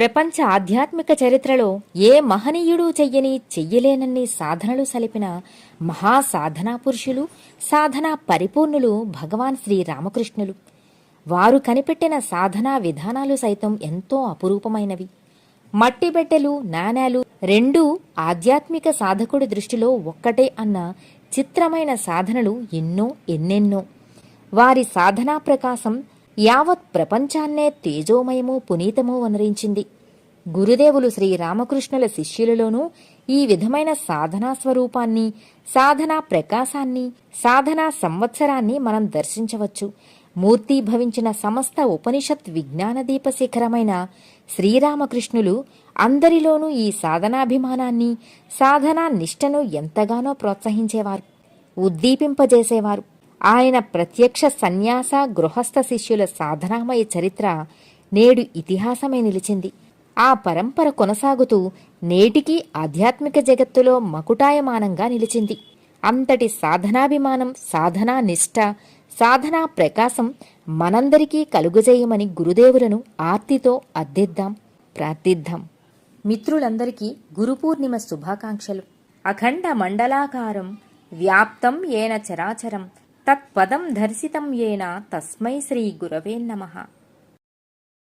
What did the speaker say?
ప్రపంచ ఆధ్యాత్మిక చరిత్రలో ఏ మహనీయుడు చెయ్యని చెయ్యలేనన్ని సాధనలు సలిపిన మహా సాధనా పురుషులు సాధనా పరిపూర్ణులు భగవాన్ శ్రీ రామకృష్ణులు. వారు కనిపెట్టిన సాధనా విధానాలు సైతం ఎంతో అపురూపమైనవి. మట్టిబెట్టెలు నాణేలు రెండూ ఆధ్యాత్మిక సాధకుడి దృష్టిలో ఒక్కటే అన్న చిత్రమైన సాధనలు ఎన్నో ఎన్నెన్నో. వారి సాధనా ప్రకాశం యావత్ ప్రపంచాన్నే తేజోమయము పునీతము వనరించింది. గురుదేవులు శ్రీరామకృష్ణుల శిష్యులలోనూ ఈ విధమైన సాధనా స్వరూపాన్ని సాధనా ప్రకాశాన్ని సాధనా సంవత్సరాన్ని మనం దర్శించవచ్చు. మూర్తీభవించిన సమస్త ఉపనిషత్ విజ్ఞానదీప శిఖరమైన శ్రీరామకృష్ణులు అందరిలోనూ ఈ సాధనాభిమానాన్ని సాధనా నిష్టను ఎంతగానో ప్రోత్సహించేవారు ఉద్దీపింపజేసేవారు. ఆయన ప్రత్యక్ష సన్యాస గృహస్థ శిష్యుల సాధనామయ చరిత్ర నేడు ఇతిహాసమే నిలిచింది. ఆ పరంపర కొనసాగుతూ నేటికీ ఆధ్యాత్మిక జగత్తులో మకుటాయమానంగా నిలిచింది. అంతటి సాధనాభిమానం సాధనా నిష్ట సాధనా ప్రకాశం మనందరికీ కలుగజేయమని గురుదేవులను ఆర్తితో అద్దెద్దాం ప్రార్థిద్దాం. మిత్రులందరికీ గురుపూర్ణిమ శుభాకాంక్షలు. అఖండ మండలాకారం వ్యాప్తం ఏన చరాచరం తత్పదం దర్శితం ఏన తస్మై శ్రీ గురవే నమః.